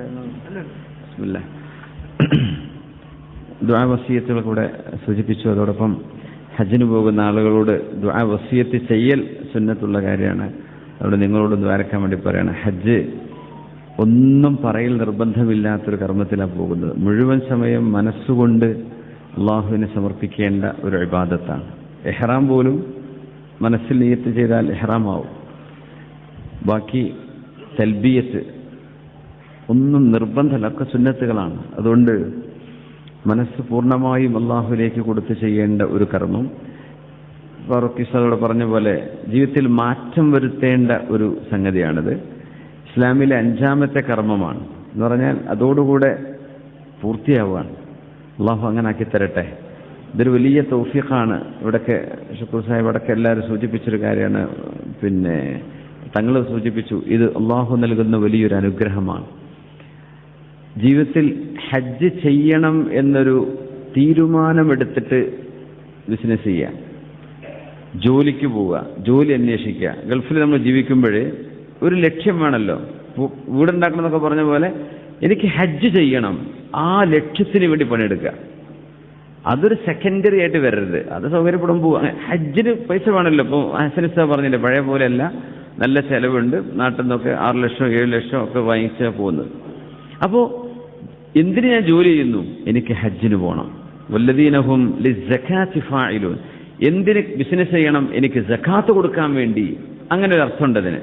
ദ്വാ വസീയത്തുകൾ കൂടെ സൂചിപ്പിച്ചു. അതോടൊപ്പം ഹജ്ജിന് പോകുന്ന ആളുകളോട് ദ്വാ വസീയത്ത് ചെയ്യൽ സുന്നത്തുള്ള കാര്യമാണ്. അതുകൊണ്ട് നിങ്ങളോട് ദ്വാരക്കാൻ വേണ്ടി പറയണം. ഹജ്ജ് ഒന്നും പറയൽ നിർബന്ധമില്ലാത്തൊരു കർമ്മത്തിലാണ് പോകുന്നത്. മുഴുവൻ സമയം മനസ്സുകൊണ്ട് അള്ളാഹുവിനെ സമർപ്പിക്കേണ്ട ഒരു ഇബാദത്താണ്. എഹ്റാം പോലും മനസ്സിൽ നീയത്ത് ചെയ്താൽ എഹ്റാം ആവും ബാക്കി തൽബിയത്ത് ഒന്നും നിർബന്ധമല്ല സുന്നത്തുകളാണ്. അതുകൊണ്ട് മനസ്സ് പൂർണമായും അള്ളാഹുലേക്ക് കൊടുത്ത് ചെയ്യേണ്ട ഒരു കർമ്മം. ഫാറൂഖിസോട് പറഞ്ഞ പോലെ ജീവിതത്തിൽ മാറ്റം വരുത്തേണ്ട ഒരു സംഗതിയാണിത്. ഇസ്ലാമിലെ അഞ്ചാമത്തെ കർമ്മമാണ്. എന്ന് പറഞ്ഞാൽ അതോടുകൂടെ പൂർത്തിയാവുകയാണ്. അള്ളാഹു അങ്ങനെ ആക്കി തരട്ടെ. ഇതൊരു വലിയ തൗഫീഖാണ്. ഇവിടൊക്കെ ഷുക്കൂർ സാഹിബ് അടക്കം എല്ലാവരും സൂചിപ്പിച്ചൊരു കാര്യമാണ്. പിന്നെ തങ്ങൾ സൂചിപ്പിച്ചു ഇത് അള്ളാഹു നൽകുന്ന വലിയൊരു അനുഗ്രഹമാണ്. ജീവിതത്തിൽ ഹജ്ജ് ചെയ്യണം എന്നൊരു തീരുമാനമെടുത്തിട്ട് ബിസിനസ് ചെയ്യുക. ജോലിക്ക് പോവുക ജോലി അന്വേഷിക്കുക. ഗൾഫിൽ നമ്മൾ ജീവിക്കുമ്പോൾ ഒരു ലക്ഷ്യം വേണമല്ലോ. വീടുണ്ടാക്കണം എന്നൊക്കെ പറഞ്ഞ പോലെ എനിക്ക് ഹജ്ജ് ചെയ്യണം. ആ ലക്ഷ്യത്തിന് വേണ്ടി പണിയെടുക്കുക. അതൊരു സെക്കൻഡറി ആയിട്ട് വരരുത്. അത് സൗകര്യപ്പെടുമ്പോൾ ഹജ്ജിന് പൈസ വേണമല്ലോ. ഇപ്പോൾ ഹസനിസ പറഞ്ഞില്ലേ പഴയ പോലെയല്ല. നല്ല ചെലവുണ്ട്. നാട്ടിൽ നിന്നൊക്കെ ആറ് ലക്ഷം ഏഴ് ലക്ഷം ഒക്കെ വാങ്ങിച്ചാൽ പോകുന്നത്. അപ്പോൾ എന്തിന് ഞാൻ ജോലി ചെയ്യുന്നു? എനിക്ക് ഹജ്ജിന് പോകണം വല്ലദീനഹും ഫാഇലൂൻ. എന്തിന് ബിസിനസ് ചെയ്യണം? എനിക്ക് ജക്കാത്ത് കൊടുക്കാൻ വേണ്ടി. അങ്ങനെ ഒരു അർത്ഥമുണ്ട് അതിന്.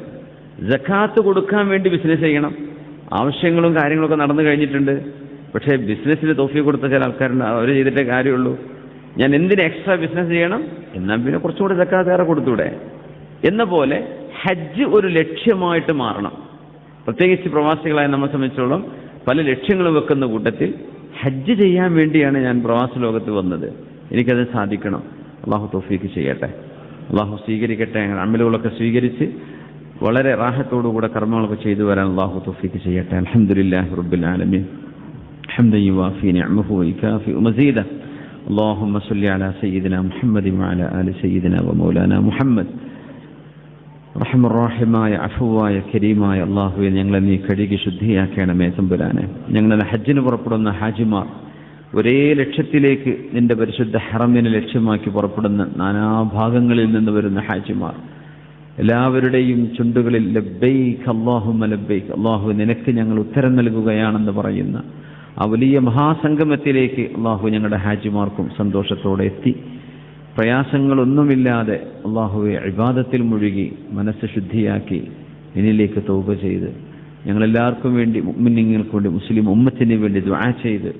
ജക്കാത്ത് കൊടുക്കാൻ വേണ്ടി ബിസിനസ് ചെയ്യണം. ആവശ്യങ്ങളും കാര്യങ്ങളൊക്കെ നടന്നു കഴിഞ്ഞിട്ടുണ്ട്. പക്ഷേ ബിസിനസ്സിന് തോഫി കൊടുത്ത ചില ആൾക്കാരുണ്ട്. അവർ ചെയ്തിട്ടേ കാര്യമുള്ളൂ. ഞാൻ എന്തിന് എക്സ്ട്രാ ബിസിനസ് ചെയ്യണം? എന്നാൽ പിന്നെ കുറച്ചുകൂടെ ജക്കാത്ത് ഏറെ കൊടുത്തൂടെ? എന്ന പോലെ ഹജ്ജ് ഒരു ലക്ഷ്യമായിട്ട് മാറണം. പ്രത്യേകിച്ച് പ്രവാസികളായ നമ്മൾ സംബന്ധിച്ചോളം പല ലക്ഷ്യങ്ങളും വെക്കുന്ന കൂട്ടത്തിൽ ഹജ്ജ് ചെയ്യാൻ വേണ്ടിയാണ് ഞാൻ പ്രവാസ ലോകത്ത് വന്നത് എനിക്കത് സാധിക്കണം അള്ളാഹു തോഫീക്ക് ചെയ്യട്ടെ അള്ളാഹു സ്വീകരിക്കട്ടെ അങ്ങനെ അമലുകളൊക്കെ സ്വീകരിച്ച് വളരെ റാഹത്തോടുകൂടെ കർമ്മങ്ങളൊക്കെ ചെയ്തു വരാൻ അള്ളാഹു തോഫീക്ക് ചെയ്യട്ടെ അലഹമുല്ലാഹി റബ്ബിൽ ആലമീൻ حمدا يوافي نعمه ويكافئ مزيده اللهم صل على سيدنا محمد وعلى آل سيدنا ومولانا محمد റഹമുറാഹിമായ അഫുവായ കരീമായ അള്ളാഹുവെ ഞങ്ങളെ നീ കഴുകി ശുദ്ധിയാക്കണമേ തമ്പുരാനെ. ഞങ്ങളെ ഹജ്ജിന് പുറപ്പെടുന്ന ഹാജിമാർ ഒരേ ലക്ഷ്യത്തിലേക്ക് നിന്റെ പരിശുദ്ധ ഹറമിനെ ലക്ഷ്യമാക്കി പുറപ്പെടുന്ന നാനാഭാഗങ്ങളിൽ നിന്ന് വരുന്ന ഹാജിമാർ. എല്ലാവരുടെയും ചുണ്ടുകളിൽ ലബ്ബൈക്ക് അള്ളാഹുമ ലബ്ബൈക്ക് അള്ളാഹു നിനക്ക് ഞങ്ങൾ ഉത്തരം നൽകുകയാണെന്ന് പറയുന്ന ആ വലിയ മഹാസംഗമത്തിലേക്ക് അള്ളാഹു ഞങ്ങളുടെ ഹാജിമാർക്കും സന്തോഷത്തോടെ എത്തി. പ്രയാസങ്ങളൊന്നുമില്ലാതെ അള്ളാഹുവെ അഭിവാദത്തിൽ മുഴുകി മനസ്സ് ശുദ്ധിയാക്കി എന്നിലേക്ക് തൗബ ചെയ്ത് ഞങ്ങളെല്ലാവർക്കും വേണ്ടി മുമ്മിനിങ്ങൾക്ക് വേണ്ടി മുസ്ലിം ഉമ്മത്തിന് വേണ്ടി ദ്വാ ചെയ്ത്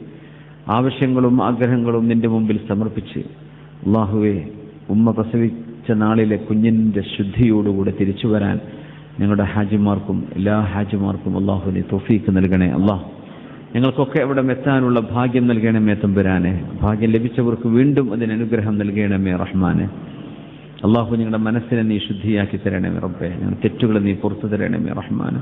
ആവശ്യങ്ങളും ആഗ്രഹങ്ങളും നിന്റെ മുമ്പിൽ സമർപ്പിച്ച് അള്ളാഹുവെ ഉമ്മ പ്രസവിച്ച നാളിലെ കുഞ്ഞിന്റെ ശുദ്ധിയോടുകൂടെ തിരിച്ചു വരാൻ ഞങ്ങളുടെ ഹാജിമാർക്കും എല്ലാ ഹാജിമാർക്കും അള്ളാഹുവിനെ തൊഫീക്ക് നൽകണേ. അള്ളാഹ് ഞങ്ങൾക്കൊക്കെ അവിടെ എത്താനുള്ള ഭാഗ്യം നൽകണമേ തമ്പുരാനെ. ഭാഗ്യം ലഭിച്ചവർക്ക് വീണ്ടും അതിന് അനുഗ്രഹം നൽകണമേ റഹ്മാനെ. അള്ളാഹു ഞങ്ങളുടെ മനസ്സിനെ നീ ശുദ്ധിയാക്കി തരണമേ റബ്ബെ. ഞങ്ങളുടെ തെറ്റുകളെ നീ പുറത്തു തരണമേ റഹ്മാനെ.